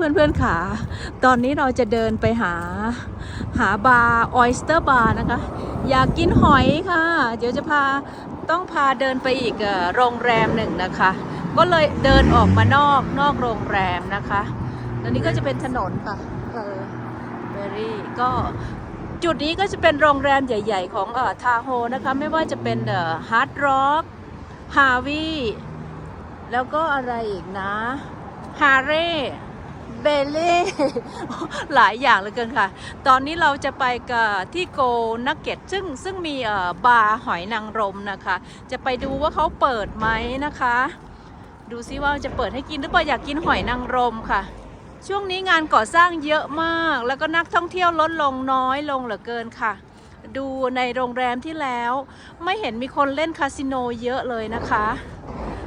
พื่อนเพื่อนๆขา ตอนนี้เราจะเดินไปหาหาบาร์ออยสเตอร์บาร์นะคะ อยากกินหอยค่ะ เดี๋ยวจะพาต้องพาเดินไปอีกโรงแรมหนึ่งนะคะ ก็เลยเดินออกมานอกนอกโรงแรมนะคะตอนนี้ก็จะเป็นถนนค่ะเออเบอรี่ก็จุดนี้ก็จะเป็นโรงแรมใหญ่ ๆ ของเอ่อทาโฮนะคะ ไม่ว่าจะเป็นเอ่อฮาร์ดร็อกฮาวีแล้วก็อะไรอีกนะฮาร์เร่ เบเล่หลายอย่างเหลยเกินค่ะ ตอนนี้เราจะไปกับที่โกนักเก็ตซึ่งซึ่งมีเออบาร์หอยนางรมนะคะ จะไปดูว่าเขาเปิดไหมนะคะ ดูซิว่าจะเปิดให้กินหรือเปล่าอยากกินหอยนางรมค่ะ ช่วงนี้งานก่อสร้างเยอะมาก แล้วก็นักท่องเที่ยวลดลงน้อยลงเหลือเกินค่ะ ดูในโรงแรมที่แล้ว ไม่เห็นมีคนเล่นคาสิโนเยอะเลยนะคะ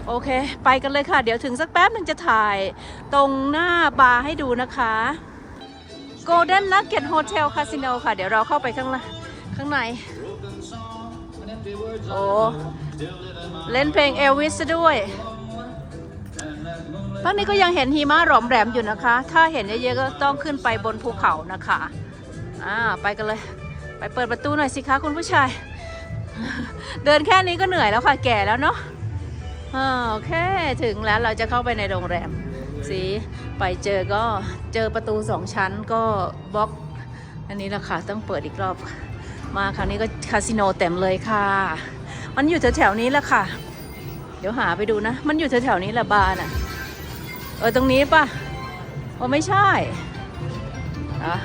โอเค ไปกันเลยค่ะ เดี๋ยวถึงสักแป๊บหนึ่งจะถ่ายตรงหน้าบาร์ให้ดูนะคะ Golden Nugget Hotel Casino ค่ะ เดี๋ยวเราเข้าไปข้างในข้างใน โอ้ เล่นเพลงเอลวิสด้วยภาคนี้ก็ยังเห็นหิมะหลอมแหลมอยู่นะคะ ถ้าเห็นเยอะๆก็ต้องขึ้นไปบนภูเขานะคะ อ่า ไปกันเลย ไปเปิดประตูหน่อยสิคะคุณผู้ชาย เดินแค่นี้ก็เหนื่อยแล้วค่ะ แก่แล้วเนาะ โอเค ถึงแล้วเราจะเข้าไปในโรงแรมสิไปเจอก็เจอประตูสองชั้นก็บล็อก อันนี้แหละค่ะต้องเปิดอีกรอบ มาคราวนี้ก็คาสิโนเต็มเลยค่ะ มันอยู่แถวๆนี้แหละค่ะ เดี๋ยวหาไปดูนะ มันอยู่แถวๆนี้แหละบาร์น่ะ เออตรงนี้ป่ะโอ้ไม่ใช่อะ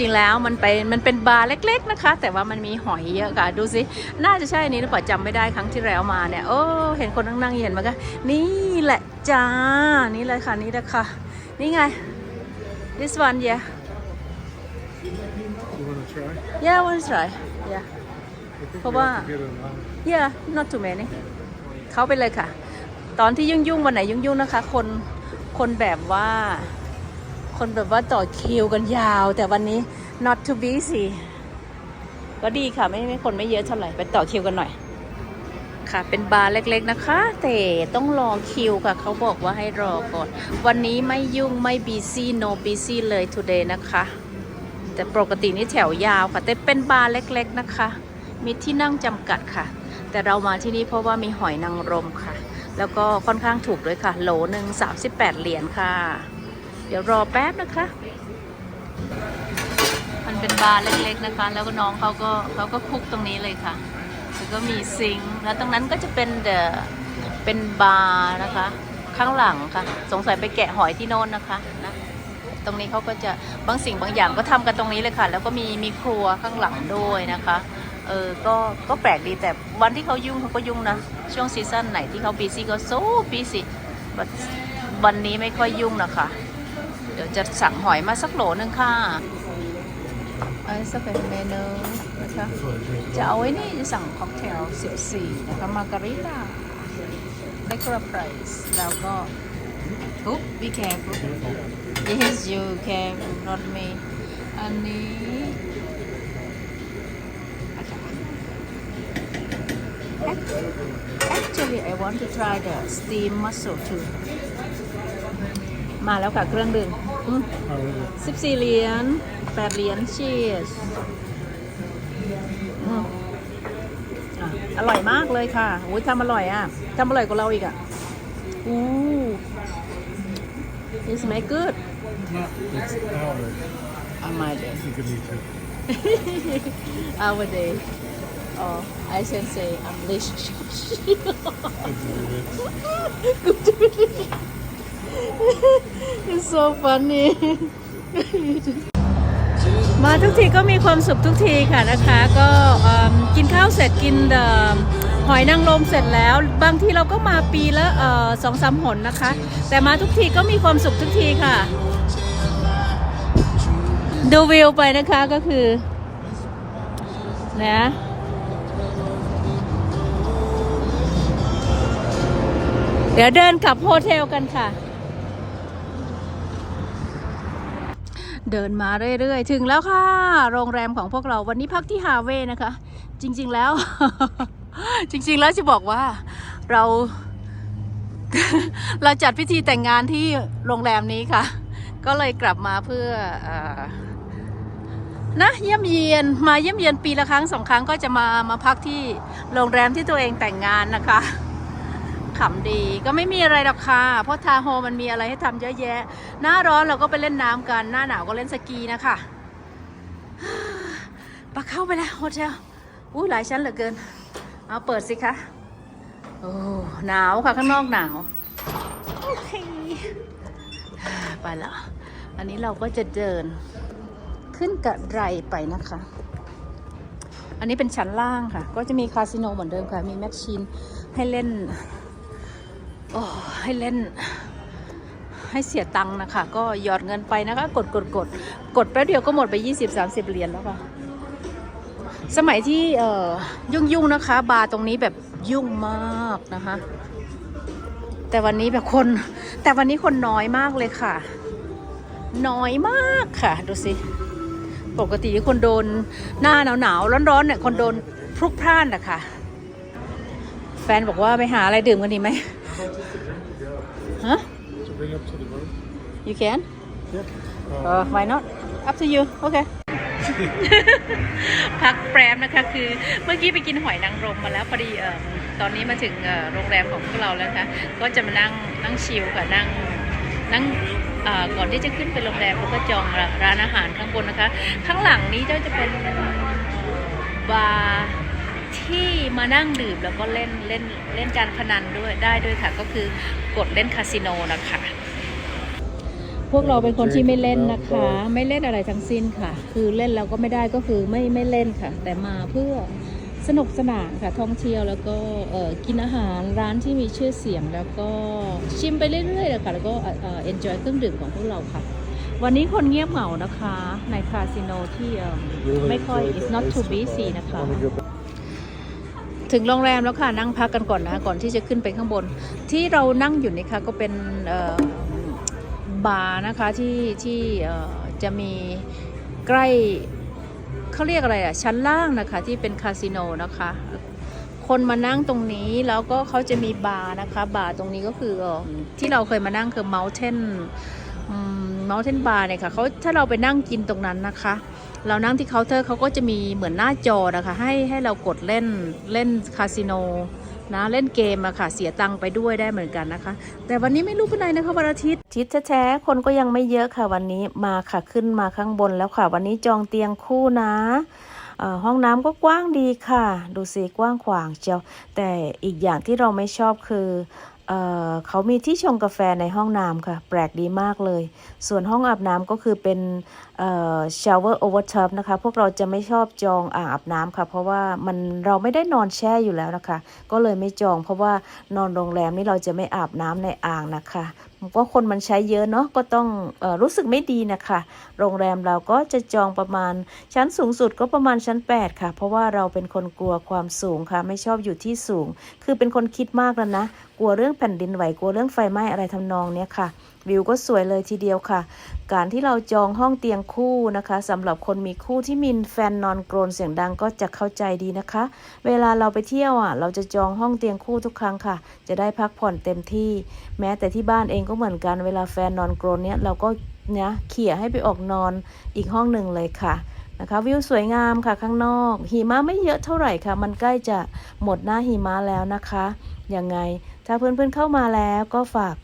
ริง ๆ แล้วมันไปมันเป็นบาร์เล็ก ๆ นะคะ แต่ว่ามันมีหอยเยอะค่ะดูสิน่าจะใช่นี้หรือเปล่าจำไม่ได้ครั้งที่แล้วมาเนี่ยโอ้เห็นคนนั่งๆเห็นไหมคะนี่แหละจ้านี่เลยค่ะนี่แหละค่ะนี่ไง this one yeah You want to try? yeah one try yeah I think How we have about- to get a lot. yeah not too many เขาไปเลยค่ะ ตอนที่ยุ่งๆวันไหนยุ่งๆนะคะ คนคนแบบว่า คนแบบว่าต่อคิวกันยาว แต่วันนี้ not too busy ก็ดีค่ะ ไม่ไม่คนไม่เยอะเท่าไหร่ไปต่อคิวกันหน่อย ค่ะ เป็นบาร์เล็กๆนะคะ แต่ต้องรอคิวค่ะ เขาบอกว่าให้รอก่อน วันนี้ไม่ยุ่งไม่ busy no busy เลย today นะคะ แต่ปกตินี่แถวยาวค่ะ แต่เป็นบาร์เล็กๆนะคะ มีที่นั่งจำกัดค่ะ แต่เรามาที่นี่เพราะว่ามีหอยนางรมค่ะ แล้วก็ค่อนข้างถูกด้วยค่ะ โหลหนึ่ง38 เหรียญค่ะ เดี๋ยวรอแป๊บนะคะ มันเป็นบาร์เล็กๆนะคะ แล้วก็น้องเขาก็เขาก็คุกตรงนี้เลยค่ะ แล้วก็มีซิงค์แล้วตรงนั้นก็จะเป็นเดอะเป็นบาร์นะคะ ข้างหลังค่ะ สงสัยไปแกะหอยที่โน่นนะคะนะตรงนี้เขาก็จะบางสิ่งบางอย่างก็ทำกันตรงนี้เลยค่ะ แล้วก็มีมีครัวข้างหลังด้วยนะคะเออก็ก็แปลกดีแต่วันที่เขายุ่งเขาก็ยุ่งนะ ช่วงซีซั่นไหนที่เขาบีซี่ก็โซ่บีซี่วันนี้ไม่ค่อยยุ่งนะคะ เดี๋ยวจะสั่งหอยมาสักโหลนึงค่ะไอ้สักเป็นเมนูนะคะจะเอาไว้นี่จะสั่งค็อกเทล 14 นะคะมาการิต้าเ e ก r a price แล้วก็ทุบ be careful yes you careful not me อันนี้ actually I want to try the steam mussel too มาแล้วค่ะเครื่องดื่มอืม How is it? 14เหรียญ8เหรียญ cheers อืมอะอร่อยมากเลยค่ะโอ้ยทำอร่อยอะทำอร่อยกว่าเราอีกอะอู้ It's my good Not, it's our. on my day You can eat it. our day oh I should say I'm rich I do it. It's so funny มาทุกทีก็มีความสุขทุกทีค่ะนะคะ ก็กินข้าวเสร็จกินหอยนางรมเสร็จแล้ว บางทีเราก็มาปีละสองสามหนนะคะ แต่มาทุกทีก็มีความสุขทุกทีค่ะ ดูวิวไปนะคะก็คือนะเดี๋ยวเดินกลับโฮเทลกันค่ะ เดินมาเรื่อยๆ ถึงแล้วค่ะ โรงแรมของพวกเราวันนี้พักที่ฮาเวนะคะ จริง ๆแล้ว จริง ๆ แล้วจะบอกว่าเรา เราจัดพิธีแต่งงานที่โรงแรมนี้ค่ะ ก็เลยกลับมาเพื่ออนะเยี่ยมเยียนมาเยี่ยมเยียนปีละครั้งสองครั้งก็จะมามาพักที่โรงแรมที่ตัวเองแต่งงานนะคะ ขำดีก็ไม่มีอะไรหรอกค่ะ เพราะทาโฮมันมีอะไรให้ทำเยอะแยะ หน้าร้อนเราก็ไปเล่นน้ำกัน หน้าหนาวก็เล่นสกีนะคะปะเข้าไปแล้วโฮเทลอุ้ยหลายชั้นเหลือเกิน เอาเปิดสิคะ โอ้หนาวค่ะข้างนอกหนาวไปแล้วอันนี้เราก็จะเดินขึ้นกระไรไปนะคะ อันนี้เป็นชั้นล่างค่ะ ก็จะมีคาสิโนเหมือนเดิมค่ะ มีแมชชีนให้เล่น อ้ให้เล่นให้เสียตังค์นะคะ ก็หยอดเงินไปนะคะ กดกดกดกดแป๊บเดียวก็หมดไป 20-30 เหรียญแล้วค่ะสมัยที่เอ่อยุ่งยุ่งๆนะคะ บาร์ตรงนี้แบบยุ่งมากนะคะ แต่วันนี้แบบคน แต่วันนี้คนน้อยมากเลยค่ะ น้อยมากค่ะ ดูสิ ปกติคนโดนหน้าหนาวหนาวร้อนร้อนๆเนี่ยคนโดนพลุกพล่านนะคะแฟนบอกว่าไปหาอะไรดื่มกันดีไหม ฮะ To bring up to the room? you can Yeah. uh, why not up to you โอเคพักแปรมนะคะคือเมื่อกี้ไปกินหอยนางรมมาแล้วพอดีเออตอนนี้มาถึงเอ่อโรงแรมของพวกเราแล้วนะคะก็จะมานั่งนั่งชิลค่ะนั่งนั่งเอ่อก่อนที่จะขึ้นไปโรงแรมแล้วก็จองร้านอาหารข้างบนนะคะ ข้างหลังนี้เจ้าจะเป็นบาร์ที่ มานั่งดื่มแล้วก็เล่นเล่นเล่นการพนันด้วยได้ด้วยค่ะ ก็คือกดเล่นคาสิโนนะคะพวกเราเป็นคนที่ไม่เล่นนะคะ ไม่เล่นอะไรทั้งสิ้นค่ะ คือเล่นแล้วก็ไม่ได้ก็คือไม่ไม่เล่นค่ะ แต่มาเพื่อสนุกสนานค่ะท่องเที่ยวแล้วก็เอ่อกินอาหารร้านที่มีชื่อเสียงแล้วก็ชิมไปเรื่อยๆเลยค่ะแล้วก็เอ่อ enjoy เครื่องดื่มของพวกเราค่ะ วันนี้คนเงียบเหงานะคะ ในคาสิโนที่เอิ่มไม่ค่อย it's not too busy นะคะ ถึงโรงแรมแล้วค่ะนั่งพักกันก่อนนะก่อนที่จะขึ้นไปข้างบน ที่เรานั่งอยู่นี่ค่ะก็เป็นบาร์นะคะที่ที่จะมีใกล้เขาเรียกอะไรอะชั้นล่างนะคะที่เป็นคาสิโนนะคะ คนมานั่งตรงนี้แล้วก็เขาจะมีบาร์นะคะบาร์ตรงนี้ก็คือที่เราเคยมานั่งคือ Mountain อืม Mountain Bar เนี่ยค่ะเขาถ้าเราไปนั่งกินตรงนั้นนะคะ เรานั่งที่เคาน์เตอร์เขาก็จะมีเหมือนหน้าจอนะคะ ให้ให้เรากดเล่นเล่นคาสิโนนะเล่นเกมอะค่ะเสียตังค์ไปด้วยได้เหมือนกันนะคะ แต่วันนี้ไม่รู้เป็นไรนะคะวันอาทิตย์ทิตย์แท้คนก็ยังไม่เยอะค่ะวันนี้มาค่ะขึ้นมาข้างบนแล้วค่ะ วันนี้จองเตียงคู่นะห้องน้ำก็กว้างดีค่ะ ดูสิกว้างขวางเจียว แต่อีกอย่างที่เราไม่ชอบคือ เเขามีที่ชงกาแฟในห้องน้ำค่ะ แปลกดีมากเลย ส่วนห้องอาบน้ำก็คือเป็นเอ่อ shower over tub นะคะ พวกเราจะไม่ชอบจองอ่างอาบน้ำค่ะ เพราะว่ามันเราไม่ได้นอนแช่อยู่แล้วนะคะ ก็เลยไม่จอง เพราะว่านอนโรงแรมนี่เราจะไม่อาบน้ำในอ่างนะคะ ว่าคนมันใช้เยอะเนาะก็ต้องอรู้สึกไม่ดีนะคะโรงแรมเราก็จะจองประมาณชั้นสูงสุดก็ประมาณชั้น 8 ค่ะ เพราะว่าเราเป็นคนกลัวความสูงค่ะ ไม่ชอบอยู่ที่สูง คือเป็นคนคิดมากแล้วนะ กลัวเรื่องแผ่นดินไหวกลัวเรื่องไฟไหม้อะไรทำนองเนี้ยค่ะ วิวก็สวยเลยทีเดียวค่ะ การที่เราจองห้องเตียงคู่นะคะสำหรับคนมีคู่ที่มีแฟนนอนกรนเสียงดังก็จะเข้าใจดีนะคะ เวลาเราไปเที่ยวอะ เราจะจองห้องเตียงคู่ทุกครั้งค่ะ จะได้พักผ่อนเต็มที่ แม้แต่ที่บ้านเองก็เหมือนกันเวลาแฟนนอนกรนเนี่ยเราก็เนี่ยเขี่ยให้ไปออกนอนอีกห้องหนึ่งเลยค่ะนะคะวิวสวยงามค่ะข้างนอกหิมะไม่เยอะเท่าไหร่ค่ะ มันใกล้จะหมดหน้าหิมะแล้วนะคะยังไง ถ้าเพื่อนๆเข้ามาแล้วก็ฝาก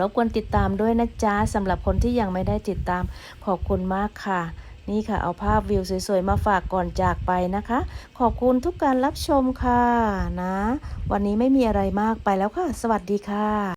รบกวนติดตามด้วยนะจ๊ะสำหรับคนที่ยังไม่ได้ติดตามขอบคุณมากค่ะ นี่ค่ะเอาภาพวิวสวยๆ มาฝากก่อนจากไปนะคะ ขอบคุณทุกการรับชมค่ะนะ วันนี้ไม่มีอะไรมากไปแล้วค่ะ สวัสดีค่ะ